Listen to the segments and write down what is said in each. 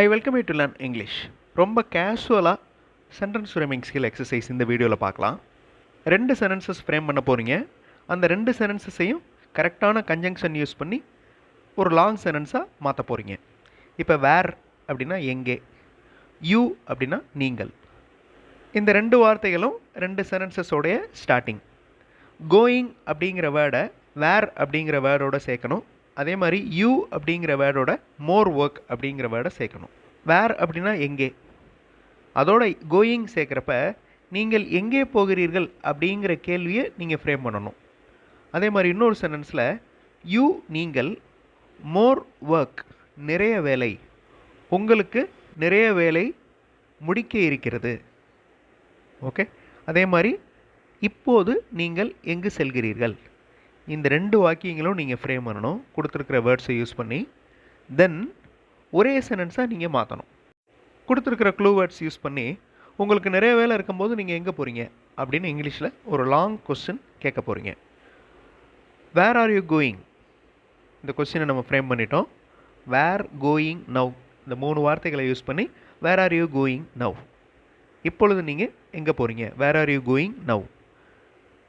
I welcome you to learn English ரொம்ப கேஷுவலாக sentence framing skill exercise இந்த வீடியோவில் பார்க்கலாம். ரெண்டு சென்டென்சஸ் ஃப்ரேம் பண்ண போகிறீங்க அந்த ரெண்டு சென்டென்சஸையும் கரெக்டான கன்ஜங்ஷன் யூஸ் பண்ணி ஒரு லாங் சென்டென்ஸாக மாற்ற போகிறீங்க இப்போ வேர் அப்படின்னா எங்கே? யூ அப்படின்னா நீங்கள். இந்த ரெண்டு வார்த்தைகளும் ரெண்டு சென்டென்சஸோடைய ஸ்டார்டிங் கோயிங் அப்படிங்கிற வேர்டை வேர் அப்படிங்கிற வேர்டோட சேர்க்கணும். அதே மாதிரி யூ அப்படிங்கிற வேர்டோட மோர் ஒர்க் அப்படிங்கிற வேர்டை சேர்க்கணும். வேர் அப்படின்னா எங்கே? அதோட கோயிங் சேர்க்குறப்ப நீங்கள் எங்கே போகிறீர்கள் அப்படிங்கிற கேள்வியை நீங்கள் ஃப்ரேம் பண்ணணும். அதே மாதிரி இன்னொரு சென்டென்ஸில் யூ நீங்கள் மோர் ஒர்க் நிறைய வேலை உங்களுக்கு நிறைய வேலை முடிக்க இருக்கிறது. ஓகே அதே மாதிரி இப்போது நீங்கள் எங்கு செல்கிறீர்கள்? இந்த ரெண்டு வாக்கியங்களும் நீங்கள் ஃப்ரேம் பண்ணணும். கொடுத்துருக்கிற வேர்ட்ஸை யூஸ் பண்ணி தென் ஒரே சென்டென்ஸாக நீங்கள் மாற்றணும் கொடுத்துருக்கிற க்ளூ வேர்ட்ஸ் யூஸ் பண்ணி உங்களுக்கு நிறைய வேலை இருக்கும்போது நீங்கள் எங்கே போகிறீங்க அப்படின்னு இங்கிலீஷில் ஒரு லாங் கொஸ்டின் கேட்க போகிறீங்க வேர் ஆர் யூ கோயிங் இந்த கொஸ்டினை நம்ம ஃப்ரேம் பண்ணிட்டோம். வேர் கோயிங் நவ் இந்த மூணு வார்த்தைகளை யூஸ் பண்ணி where are you going now இப்பொழுது நீங்கள் எங்கே போகிறீங்க where are you going now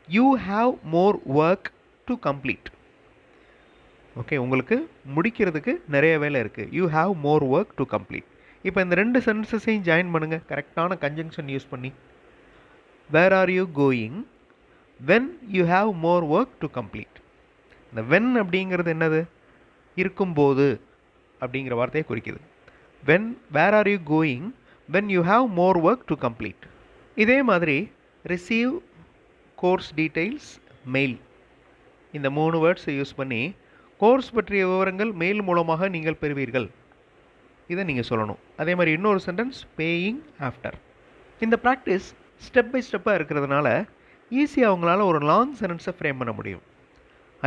you have more work to complete okay உங்களுக்கு முடிக்கிறதுக்கு நிறைய வேலை இருக்குது you have more work to complete இப்போ இந்த ரெண்டு சென்டென்சஸையும் ஜாயின் பண்ணுங்கள் கரெக்டான கன்ஜங்ஷன் யூஸ் பண்ணி. Where are you going when you have more work to complete இந்த வென் அப்படிங்கிறது என்னது? இருக்கும்போது அப்படிங்கிற வார்த்தையை குறிக்குது. When where are you going when you have more work to complete இதே மாதிரி ரிசீவ் கோர்ஸ் டீட்டெயில்ஸ் மெயில் இந்த மூணு வேர்ட்ஸை யூஸ் பண்ணி கோர்ஸ் பற்றிய விவரங்கள் மெயில் மூலமாக நீங்கள் பெறுவீர்கள். இதை நீங்கள் சொல்லணும். அதே மாதிரி இன்னொரு சென்டென்ஸ் பேயிங் ஆஃப்டர் இந்த ப்ராக்டிஸ் ஸ்டெப் பை ஸ்டெப்பாக இருக்கிறதுனால ஈஸியாக அவங்களால ஒரு லாங் சென்டென்ஸை ஃப்ரேம் பண்ண முடியும்.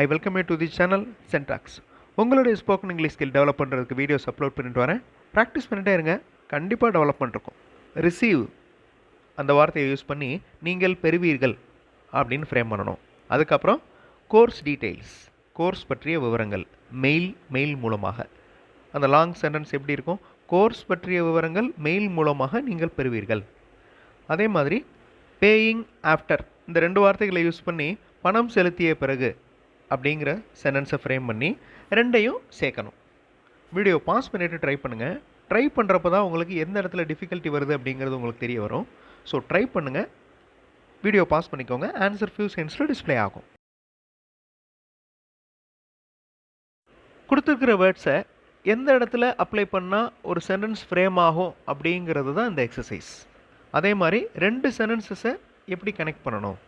I welcome you to the channel Syntax உங்களுடைய ஸ்போக்கன் இங்கிலீஷ் ஸ்கில் டெவலப் பண்ணுறதுக்கு வீடியோஸ் அப்லோட் பண்ணிட்டு வரேன். ப்ராக்டிஸ் பண்ணிகிட்டே இருங்க. கண்டிப்பாக டெவலப்மெண்ட் இருக்கும் ரிசீவ் அந்த வார்த்தையை யூஸ் பண்ணி நீங்கள் பெறுவீர்கள். அப்படின்னு ஃப்ரேம் பண்ணணும். அதுக்கப்புறம் கோர்ஸ் டீட்டெயில்ஸ் கோர்ஸ் பற்றிய விவரங்கள் மெயில் மெயில் மூலமாக. அந்த லாங் சென்டென்ஸ் எப்படி இருக்கும்? கோர்ஸ் பற்றிய விவரங்கள் மெயில் மூலமாக நீங்கள் பெறுவீர்கள். அதே மாதிரி பேயிங் ஆஃப்டர் இந்த ரெண்டு வார்த்தைகளை யூஸ் பண்ணி பணம் செலுத்திய பிறகு அப்படிங்கிற சென்டென்ஸை ஃப்ரேம் பண்ணி ரெண்டையும் சேர்க்கணும். வீடியோ பாஸ் பண்ணிவிட்டு ட்ரை பண்ணுங்கள் ட்ரை பண்ணுறப்ப தான் உங்களுக்கு எந்த இடத்துல டிஃபிகல்ட்டி வருது அப்படிங்கிறது உங்களுக்கு தெரிய வரும். ஸோ ட்ரை பண்ணுங்கள் வீடியோ பாஸ் பண்ணிக்கோங்க. ஆன்சர் ஃபியூ சென்ஸில் டிஸ்ப்ளே ஆகும். கொடுத்துருக்கிற வேர்ட்ஸை எந்த இடத்துல அப்ளை பண்ணால் ஒரு சென்டென்ஸ் ஃப்ரேம் ஆகும் அப்படிங்கிறது தான் இந்த எக்ஸசைஸ் அதே மாதிரி ரெண்டு சென்டென்சஸை எப்படி கனெக்ட் பண்ணணும்?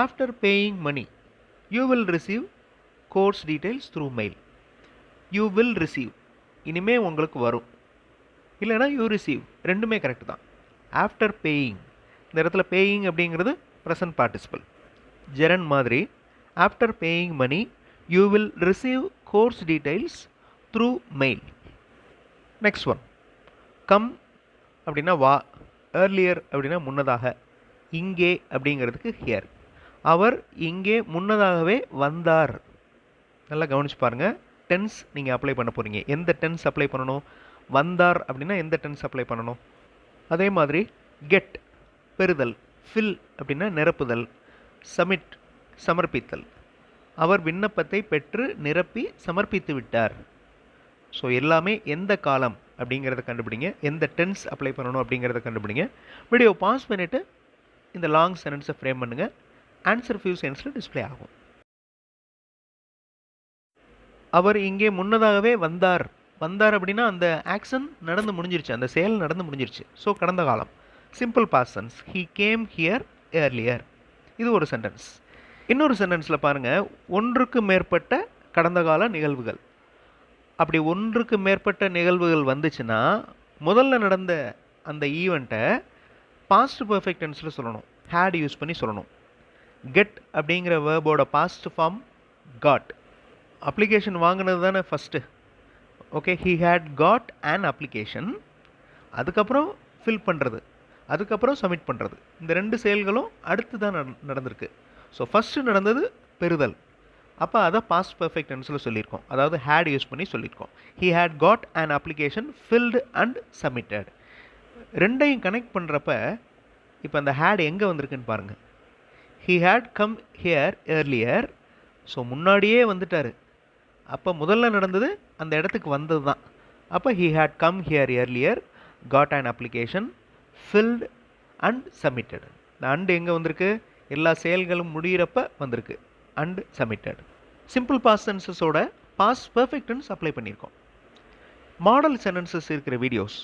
After paying money you will receive course details through mail you will receive இனிமே உங்களுக்கு வரும். இல்லைனா யூ ரிசீவ் ரெண்டுமே கரெக்ட் தான். ஆஃப்டர் பேயிங் இந்த இடத்துல பேயிங் அப்படிங்கிறது ப்ரெசன்ட் பார்ட்டிசிபல் ஜெரன் மாதிரி after paying money you will receive course details through mail next one come அப்படின்னா வா. ஏர்லியர் அப்படின்னா முன்னதாக. இங்கே அப்படிங்கிறதுக்கு ஹியர் அவர் இங்கே முன்னதாகவே வந்தார். நல்லா கவனிச்சு பாருங்கள் டென்ஸ் நீங்கள் அப்ளை பண்ண போகிறீங்க எந்த டென்ஸ் அப்ளை பண்ணணும்? வந்தார் அப்படின்னா எந்த டென்ஸ் அப்ளை பண்ணணும்? அதே மாதிரி கெட் பெறுதல் ஃபில் அப்படின்னா நிரப்புதல் சமிட் சமர்ப்பித்தல். அவர் விண்ணப்பத்தை பெற்று நிரப்பி சமர்ப்பித்து விட்டார். ஸோ எல்லாமே எந்த காலம் அப்படிங்கிறத கண்டுபிடிங்க. எந்த டென்ஸ் அப்ளை பண்ணணும் அப்படிங்கிறத கண்டுபிடிங்க. வீடியோ பாஸ் பண்ணிவிட்டு இந்த லாங் சென்டென்ஸை ஃப்ரேம் பண்ணுங்கள் ஆன்சர் ஃபியூ சென்ஸில் டிஸ்பிளே ஆகும். அவர் இங்கே முன்னதாகவே வந்தார். வந்தார் அப்படின்னா அந்த ஆக்ஷன் நடந்து முடிஞ்சிருச்சு. அந்த செயல் நடந்து முடிஞ்சிருச்சு. ஸோ கடந்த காலம். Simple past tense he came here earlier இது ஒரு சென்டென்ஸ் இன்னொரு சென்டென்ஸில் பாருங்கள் ஒன்றுக்கு மேற்பட்ட கடந்த கால நிகழ்வுகள். அப்படி ஒன்றுக்கு மேற்பட்ட நிகழ்வுகள் வந்துச்சுன்னா முதல்ல நடந்த அந்த ஈவெண்ட்டை பாஸ்ட் பர்ஃபெக்ட் டென்ஸில் சொல்லணும். ஹேட் யூஸ் பண்ணி சொல்லணும். கெட் அப்படிங்கிற வேர்போட பாஸ்ட் ஃபார்ம் காட் அப்ளிகேஷன் வாங்கினது தானே first okay he had got and application அதுக்கப்புறம் ஃபில் பண்ணுறது அதுக்கப்புறம் சப்மிட் பண்ணுறது இந்த ரெண்டு செயல்களும் அடுத்து தான் நடந்திருக்கு. ஸோ ஃபஸ்ட்டு நடந்தது பெறுதல். அப்போ அதை பாஸ்ட் பர்ஃபெக்ட் டென்ஸில் சொல்லியிருக்கோம். அதாவது ஹேட் யூஸ் பண்ணி சொல்லியிருக்கோம். He had got an application filled and submitted ரெண்டையும் கனெக்ட் பண்ணுறப்ப இப்போ அந்த ஹேட் எங்கே வந்திருக்குன்னு பாருங்கள் he had come here earlier so முன்னாடியே வந்துட்டார். அப்போ முதல்ல நடந்தது அந்த இடத்துக்கு வந்தது தான் அப்போ he had come here earlier got an application filled and submitted இந்த அண்ட் எங்கே வந்திருக்கு? எல்லா செயல்களும் முடிகிறப்ப வந்திருக்கு. அண்ட் சப்மிட்டட் சிம்பிள் பாஸ் சென்சஸோட பாஸ் பர்ஃபெக்ட்னு சப்ளை அப்ளை பண்ணியிருக்கோம். மாடல் சென்டென்சஸ் இருக்கிற வீடியோஸ்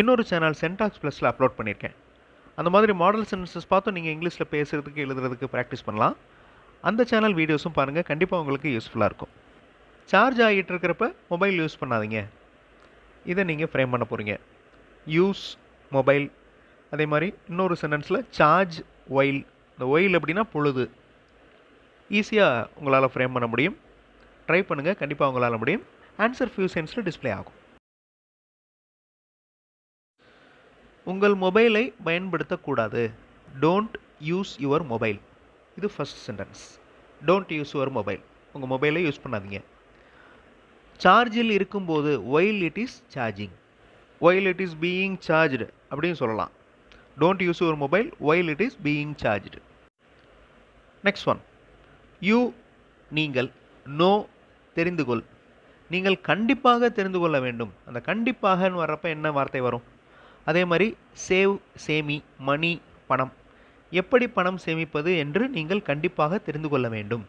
இன்னொரு சேனல் சென்டாக்ஸ் ப்ளஸில் அப்லோட் பண்ணியிருக்கேன். அந்த மாதிரி மாடல் சென்டென்சஸ் பார்த்து நீங்கள் இங்கிலீஷில் பேசுகிறதுக்கு எழுதுறதுக்கு ப்ராக்டிஸ் பண்ணலாம். அந்த சேனல் வீடியோஸும் பாருங்கள் கண்டிப்பாக உங்களுக்கு யூஸ்ஃபுல்லாக இருக்கும். சார்ஜ் ஆகிட்டு இருக்கிறப்ப மொபைல் யூஸ் பண்ணாதீங்க. இதை நீங்கள் ஃப்ரேம் பண்ண போகிறீங்க யூஸ் மொபைல் அதே மாதிரி இன்னொரு சென்டென்ஸில் சார்ஜ் ஒயில் இந்த ஒயில் அப்படின்னா பொழுது. ஈஸியாக உங்களால் ஃப்ரேம் பண்ண முடியும். ட்ரை பண்ணுங்கள் கண்டிப்பாக உங்களால் முடியும். ஆன்சர் ஃபியூ சென்ஸில் டிஸ்ப்ளே ஆகும். உங்கள் மொபைலை பயன்படுத்தக்கூடாது. டோன்ட் யூஸ் யுவர் மொபைல் இது first sentence don't use your mobile உங்கள் மொபைலை யூஸ் பண்ணாதீங்க. சார்ஜில் இருக்கும்போது while it is charging while it is being charged அப்படின்னு சொல்லலாம். Don't use your mobile while it is being charged next one you நீங்கள் know தெரிந்து கொள் நீங்கள் கண்டிப்பாக தெரிந்து கொள்ள வேண்டும். அந்த கண்டிப்பாகன்னு வர்றப்ப என்ன வார்த்தை வரும்? அதே மாதிரி சேவ் சேமி மணி பணம். எப்படி பணம் சேமிப்பது என்று நீங்கள் கண்டிப்பாக தெரிந்து கொள்ள வேண்டும்.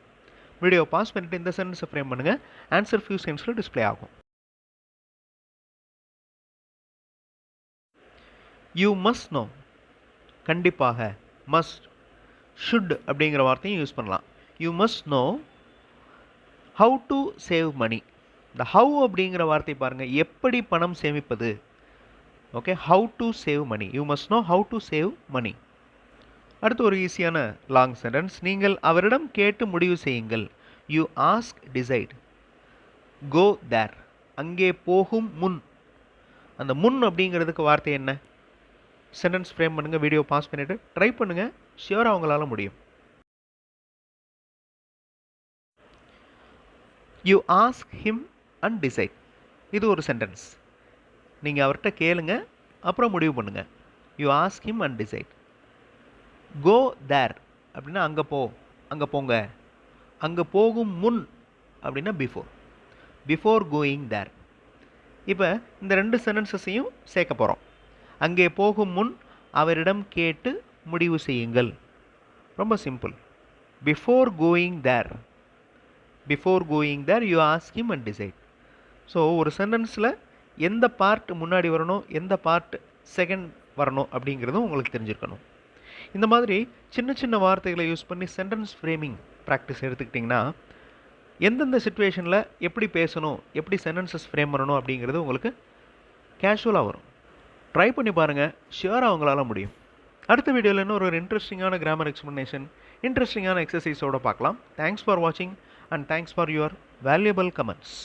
வீடியோ பாஸ் பண்ணிட்டு இந்த சென்டென்ஸை ஃப்ரேம் பண்ணுங்கள் ஆன்சர் ஃபியூ சென்ஸில் டிஸ்ப்ளே ஆகும். யூ மஸ்ட் நோ கண்டிப்பாக மஸ்ட் ஷுட் அப்படிங்கிற வார்த்தையும் யூஸ் பண்ணலாம். You must know how to save money இந்த ஹவு அப்படிங்கிற வார்த்தை பாருங்கள் எப்படி பணம் சேமிப்பது? Okay how to save money you must know how to save money அடுத்து ஒரு ஈஸியான லாங் சென்டென்ஸ் நீங்கள் அவரிடம் கேட்டு முடிவு செய்யுங்கள். You ask decide go there அங்கே போகும் முன். அந்த முன் அப்படிங்கிறதுக்கு வார்த்தை என்ன? சென்டென்ஸ் ஃப்ரேம் பண்ணுங்கள் வீடியோ பாஸ் பண்ணிவிட்டு ட்ரை பண்ணுங்கள் ஷியோராக அவங்களால முடியும். You ask him and decide இது ஒரு சென்டென்ஸ் நீங்கள் அவர்கிட்ட கேளுங்க அப்புறம் முடிவு பண்ணுங்கள் you ask him and decide go there அப்படின்னா அங்கே போ. அங்கே போங்க. அங்கே போகும் முன் அப்படின்னா பிஃபோர் பிஃபோர் கோயிங் தேர் இப்போ இந்த ரெண்டு சென்டென்சஸையும் சேர்க்க போகிறோம் அங்கே போகும் முன் அவரிடம் கேட்டு முடிவு செய்யுங்கள். ரொம்ப simple before going there before going there you ask him and decide so ஒரு சென்டென்ஸில் எந்த பார்ட் முன்னாடி வரணும் எந்த பார்ட் செகண்ட் வரணும் அப்படிங்கிறதும் உங்களுக்கு தெரிஞ்சிருக்கணும். இந்த மாதிரி சின்ன சின்ன வார்த்தைகளை யூஸ் பண்ணி சென்டென்ஸ் ஃப்ரேமிங் ப்ராக்டிஸ் எடுத்துக்கிட்டிங்கன்னா எந்தெந்த சுச்சுவேஷனில் எப்படி பேசணும் எப்படி சென்டென்சஸ் ஃப்ரேம் பண்ணணும் அப்படிங்கிறது உங்களுக்கு கேஷுவலாக வரும். ட்ரை பண்ணி பாருங்கள் ஷியோராக அவங்களால முடியும். அடுத்த வீடியோவில் இன்னும் ஒரு இன்ட்ரெஸ்டிங்கான கிராமர் எக்ஸ்ப்ளனேஷன் இன்ட்ரெஸ்டிங்கான எக்ஸசைஸோடு பார்க்கலாம். தேங்க்ஸ் ஃபார் வாட்சிங் and thanks for your valuable comments